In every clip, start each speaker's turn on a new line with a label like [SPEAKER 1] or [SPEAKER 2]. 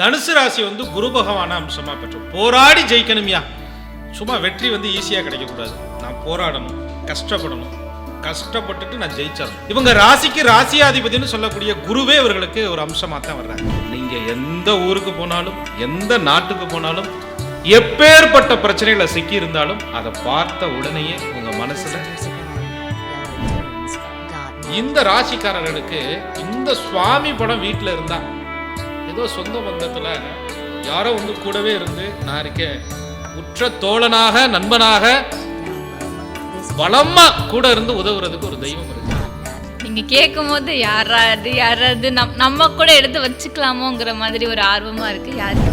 [SPEAKER 1] தனுசு ராசி வந்து குரு பகவான அம்சமா பெற்றோம் போராடி ஜெயிக்கணும்யா சும்மா வெற்றி வந்து ஈஸியா கிடைக்கக்கூடாது. நான் போராடணும் கஷ்டப்படணும். கஷ்டப்பட்டுட்டு நான் ஜெயிச்சிடணும். இவங்க ராசிக்கு ராசியாதிபதினு சொல்லக்கூடிய குருவே இவர்களுக்கு ஒரு அம்சமா தான் வர்றாங்க. நீங்க எந்த ஊருக்கு போனாலும் எந்த நாட்டுக்கு போனாலும் எப்பேற்பட்ட பிரச்சனைகளை சிக்கி இருந்தாலும் அதை பார்த்த உடனேயே உங்க மனசுல இந்த ராசிக்காரர்களுக்கு இந்த சுவாமி படம் வீட்டில் இருந்தா ஏதோ சொந்த பந்தத்தில் யாரோ வந்து கூடவே இருந்து நான் இருக்கேன் உற்ற தோழனாக நண்பனாக பலமா கூட இருந்து உதவுறதுக்கு ஒரு தெய்வம் இருக்கு.
[SPEAKER 2] நீங்க கேட்கும் போது யாராவது யாராவது நம்ம கூட எடுத்து வச்சுக்கலாமோங்கிற மாதிரி ஒரு ஆர்வமா இருக்கு. யாருக்கு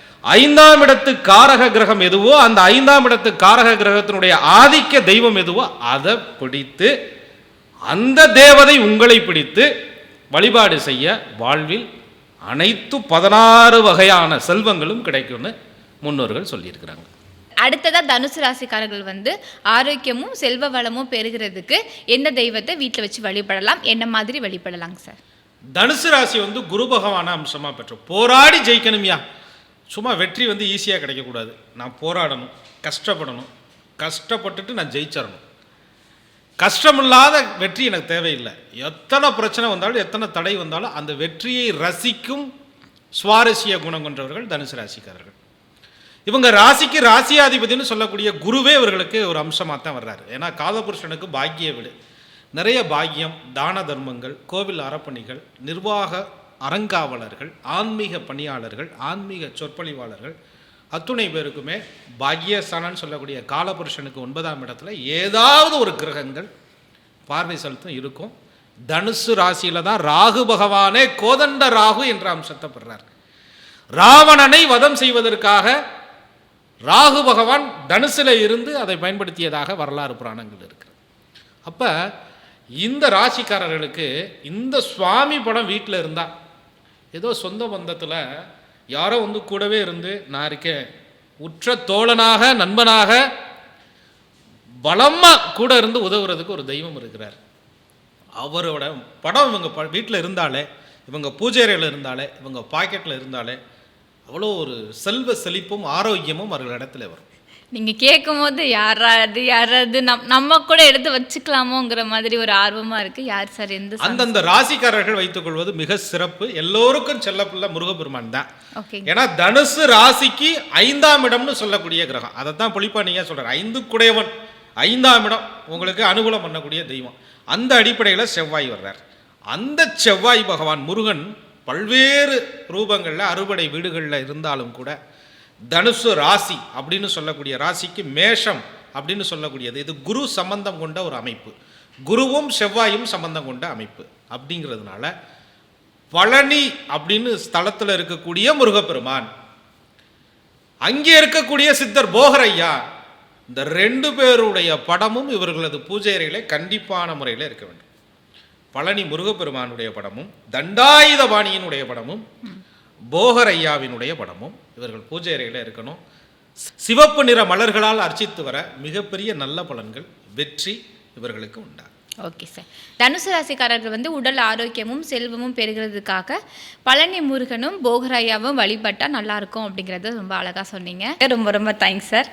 [SPEAKER 1] ஐந்தாம் இடத்து காரக கிரகம் எதுவோ அந்த ஐந்தாம் இடத்து காரக கிரகத்தினுடைய ஆதிக்க தெய்வம் எதுவோ அதை பிடித்து அந்த தேவதை உங்களை பிடித்து வழிபாடு செய்ய வாழ்வில் அனைத்து பதினாறு வகையான செல்வங்களும் கிடைக்கும்னு முன்னோர்கள் சொல்லியிருக்கிறாங்க.
[SPEAKER 2] அடுத்ததா தனுசு ராசிக்காரர்கள் வந்து ஆரோக்கியமும் செல்வ வளமும் பெறுகிறதுக்கு எந்த தெய்வத்தை வீட்டில் வச்சு வழிபடலாம் என்ன மாதிரி வழிபடலாங்க சார்?
[SPEAKER 1] தனுசு ராசி வந்து குரு பகவான அம்சமாக பெற்றோம். போராடி ஜெயிக்கணும்யா. சும்மா வெற்றி வந்து ஈஸியாக கிடைக்கக்கூடாது. நான் போராடணும் கஷ்டப்படணும். கஷ்டப்பட்டுட்டு நான் ஜெயிச்சிடணும் கஷ்டமில்லாத வெற்றி எனக்கு தேவையில்லை. எத்தனை பிரச்சனை வந்தாலும் எத்தனை தடை வந்தாலும் அந்த வெற்றியை ரசிக்கும் சுவாரஸ்ய குணம் கொண்டவர்கள் தனுசு ராசிக்காரர்கள். இவங்க ராசிக்கு ராசியாதிபதினு சொல்லக்கூடிய குருவே இவர்களுக்கு ஒரு அம்சமாக தான் வர்றாரு. ஏன்னா காலபுருஷனுக்கு பாக்கிய வீடு. நிறைய பாக்கியம் தான தர்மங்கள் கோவில் அறப்பணிகள் நிர்வாக அறங்காவலர்கள் ஆன்மீக பணியாளர்கள் ஆன்மீக சொற்பொழிவாளர்கள் அத்துணை பேருக்குமே பாக்யஸ்தானன்னு சொல்லக்கூடிய காலபுருஷனுக்கு ஒன்பதாம் இடத்துல ஏதாவது ஒரு கிரகங்கள் பார்வை செலுத்தும் இருக்கும். தனுசு ராசியில தான் ராகு பகவானே கோதண்ட ராகு என்ற அம்சத்தை பெறார். ராவணனை வதம் செய்வதற்காக ராகு பகவான் தனுசில் இருந்து அதை பயன்படுத்தியதாக வரலாறு புராணங்கள் இருக்கிறது அப்போ இந்த ராசிக்காரர்களுக்கு இந்த சுவாமி படம் வீட்டில் இருந்தால் ஏதோ சொந்த பந்தத்தில் யாரோ வந்து கூடவே இருந்து நான் இருக்கேன் உற்ற தோழனாக நண்பனாக பலமாக கூட இருந்து உதவுறதுக்கு ஒரு தெய்வம் இருக்கிறார். அவரோட படம் இவங்க ப வீட்டில் இருந்தாலே இவங்க பூஜைறையில் இருந்தாலே இவங்க பாக்கெட்டில் இருந்தாலே அவ்வளோ ஒரு செல்வ செழிப்பும் ஆரோக்கியமும் அவர்கள் இடத்துல வரும்.
[SPEAKER 2] நீங்க கேட்கும் போது யாராவது யாராவது நம் நம்ம கூட எடுத்து வச்சுக்கலாமோங்கிற மாதிரி ஒரு ஆர்வமா இருக்கு. யார் சார் எந்த
[SPEAKER 1] அந்தந்த ராசிக்காரர்கள் வைத்துக் கொள்வது மிக சிறப்பு. எல்லோருக்கும் செல்லப்பிள்ளை முருகப்பெருமான் தான்.
[SPEAKER 2] ஓகே.
[SPEAKER 1] ஏன்னா தனுசு ராசிக்கு ஐந்தாம் இடம்னு சொல்லக்கூடிய கிரகம். அதை தான் புளிப்பானியா சொல்றாரு ஐந்து குடையவன் ஐந்தாம் இடம் உங்களுக்கு அனுகூலம் பண்ணக்கூடிய தெய்வம். அந்த அடிப்படையில் செவ்வாய் வர்றார். அந்த செவ்வாய் பகவான் முருகன் பல்வேறு ரூபங்களில் அறுபடை வீடுகளில் இருந்தாலும் கூட தனுசு ராசி அப்படின்னு சொல்லக்கூடிய ராசிக்கு மேஷம் அப்படின்னு சொல்லக்கூடியது. இது குரு சம்பந்தம் கொண்ட ஒரு அமைப்பு. குருவும் செவ்வாயும் சம்பந்தம் கொண்ட அமைப்பு அப்படிங்கிறதுனால பழனி அப்படின்னு ஸ்தலத்தில் இருக்கக்கூடிய முருகப்பெருமான் அங்கே இருக்கக்கூடிய சித்தர் போகரையா இந்த ரெண்டு பேருடைய படமும் இவர்களது பூஜை அறையில் கண்டிப்பான முறையில் இருக்க வேண்டும். பழனி முருகப்பெருமானுடைய படமும் தண்டாயுதபாணியினுடைய படமும் போகரையாவினுடைய படமும் இவர்கள் பூஜை அறையில் இருக்கணும். சிவப்பு நிற மலர்களால் அர்ச்சித்து வர மிகப்பெரிய நல்ல பலன்கள் வெற்றி இவர்களுக்கு உண்டாகும்
[SPEAKER 2] ஓகே சார் தனுசு ராசிக்காரர்கள் வந்து உடல் ஆரோக்கியமும் செல்வமும் பெறுகிறதுக்காக பழனி முருகனும் போகராயாவும் வழிபட்டால் நல்லா இருக்கும் அப்படிங்கிறத ரொம்ப அழகாக சொன்னீங்க. ரொம்ப ரொம்ப தேங்க்ஸ் சார்